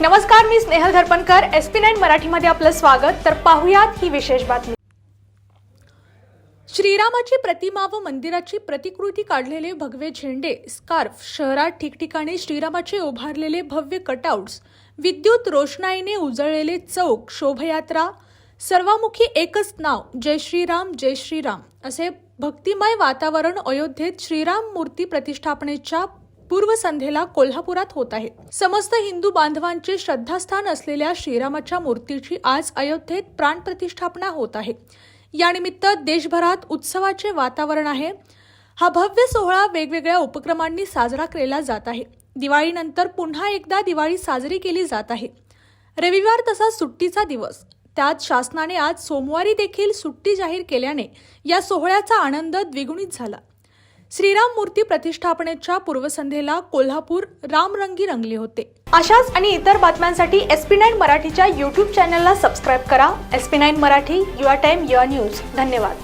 नमस्कार मी Snehal Dharpankar. S P nine मराठीमध्ये आपलं स्वागत. तर पाहुयात ही विशेष बातमी. श्रीरामाची प्रतिमा व मंदिराची प्रतिकृती काढलेले भगवे झेंडे स्कार्फ शहरात ठिकठिकाणी श्रीरामाचे उभारलेले भव्य कटआउट्स विद्युत रोषणाईने उजळलेले चौक शोभयात्रा सर्वामुखी एकच नाव जय श्रीराम जय श्रीराम. असे भक्तिमय वातावरण अयोध्येत श्रीराम मूर्ती प्रतिष्ठापनेच्या पूर्वसंध्येला कोल्हापुरात होत आहे. समस्त हिंदू बांधवांचे श्रद्धास्थान असलेल्या श्रीरामाच्या मूर्तीची आज अयोध्येत प्राणप्रतिष्ठापना होत आहे. यानिमित्त देशभरात उत्सवाचे वातावरण आहे. हा भव्य सोहळा वेगवेगळ्या उपक्रमांनी साजरा केला जात आहे. दिवाळीनंतर पुन्हा एकदा दिवाळी साजरी केली जात आहे. रविवार तसा सुट्टीचा दिवस. त्यात शासनाने आज सोमवारी देखील सुट्टी जाहीर केल्याने या सोहळ्याचा आनंद द्विगुणित झाला. श्रीराम मूर्ती प्रतिष्ठापनेच्या पूर्वसंध्येला कोल्हापूर रामरंगी रंगले होते. अशाच आणि इतर बातम्यांसाठी एस पी नाईन मराठीच्या यूट्यूब चॅनलला सबस्क्राईब करा. S P nine Marathi your time your news धन्यवाद.